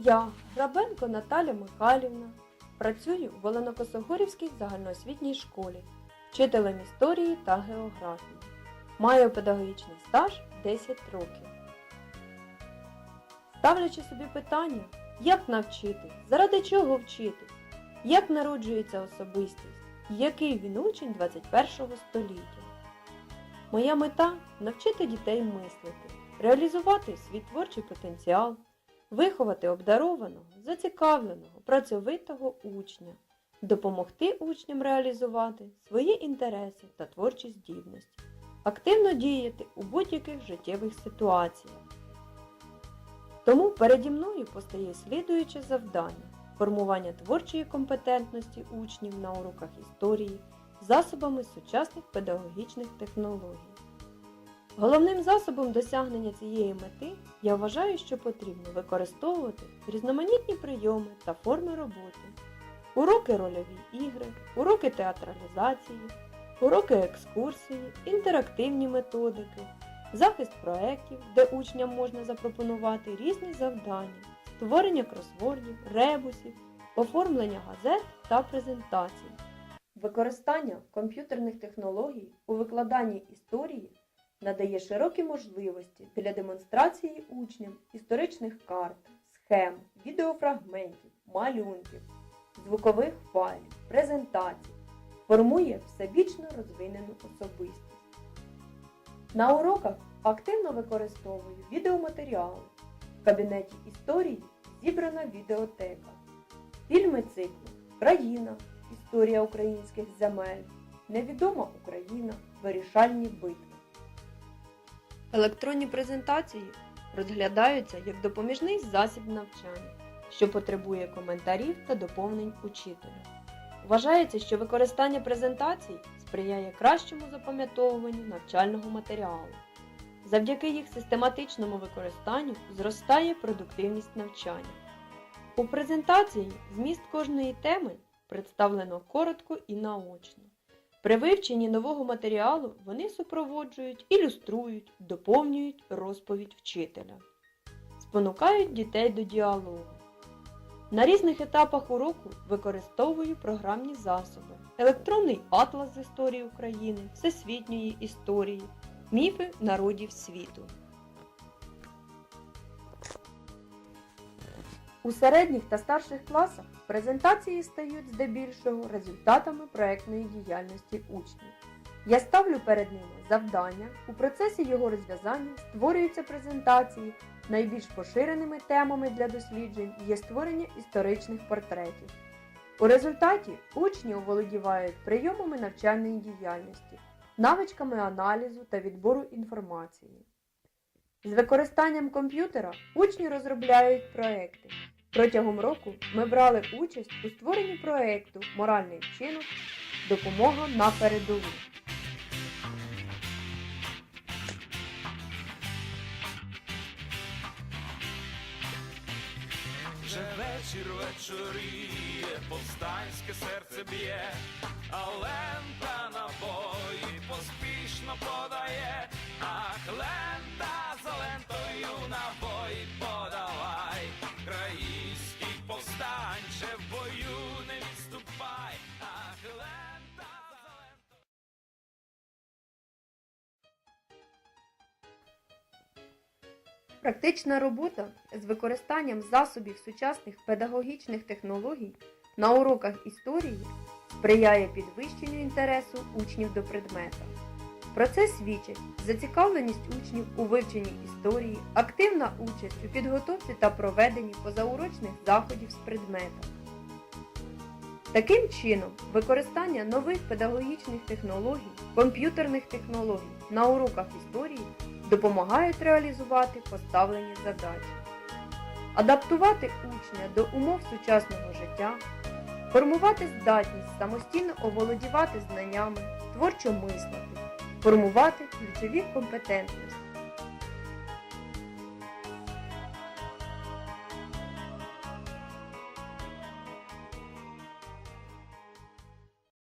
Я, Грабенко Наталя Михайлівна, працюю в Оленокосогорівській загальноосвітній школі, вчителем історії та географії. Маю педагогічний стаж 10 років. Ставлячи собі питання, як навчити, заради чого вчити, як народжується особистість, який він учень 21 століття. Моя мета навчити дітей мислити, реалізувати свій творчий потенціал, виховати обдарованого, зацікавленого, працьовитого учня, допомогти учням реалізувати свої інтереси та творчі здібності, активно діяти у будь-яких життєвих ситуаціях. Тому переді мною постає слідуюче завдання формування творчої компетентності учнів на уроках історії засобами сучасних педагогічних технологій. Головним засобом досягнення цієї мети я вважаю, що потрібно використовувати різноманітні прийоми та форми роботи, уроки рольові ігри, уроки театралізації, уроки екскурсії, інтерактивні методики, захист проєктів, де учням можна запропонувати різні завдання, створення кросвордів, ребусів, оформлення газет та презентацій. Використання комп'ютерних технологій у викладанні історії надає широкі можливості для демонстрації учням історичних карт, схем, відеофрагментів, малюнків, звукових файлів, презентацій, формує всебічно розвинену особистість. На уроках активно використовую відеоматеріали. В кабінеті історії зібрана відеотека, фільми циклу Країна, Історія українських земель, Невідома Україна, Вирішальні битви. Електронні презентації розглядаються як допоміжний засіб навчання, що потребує коментарів та доповнень учителя. Вважається, що використання презентацій сприяє кращому запам'ятовуванню навчального матеріалу. Завдяки їх систематичному використанню зростає продуктивність навчання. У презентації зміст кожної теми представлено коротко і наочно. При вивченні нового матеріалу вони супроводжують, ілюструють, доповнюють розповідь вчителя, спонукають дітей до діалогу. На різних етапах уроку використовую програмні засоби, електронний атлас з історії України, всесвітньої історії, міфи народів світу. У середніх та старших класах презентації стають здебільшого результатами проектної діяльності учнів. Я ставлю перед ними завдання, у процесі його розв'язання створюються презентації. Найбільш поширеними темами для досліджень є створення історичних портретів. У результаті учні оволодівають прийомами навчальної діяльності, навичками аналізу та відбору інформації. З використанням комп'ютера учні розробляють проекти. Протягом року ми брали участь у створенні проекту Моральний вчинок Допомога на передову. Вже вечір вечоріє, повстанське серце б'є, а лента набої поспішно подає, ах, лента Практична робота з використанням засобів сучасних педагогічних технологій на уроках історії сприяє підвищенню інтересу учнів до предмета. Про це свідчать зацікавленість учнів у вивченні історії, активна участь у підготовці та проведенні позаурочних заходів з предмета. Таким чином, використання нових педагогічних технологій, комп'ютерних технологій на уроках історії допомагають реалізувати поставлені задачі, адаптувати учня до умов сучасного життя, формувати здатність самостійно оволодівати знаннями, творчо мислити, формувати ключові компетентності,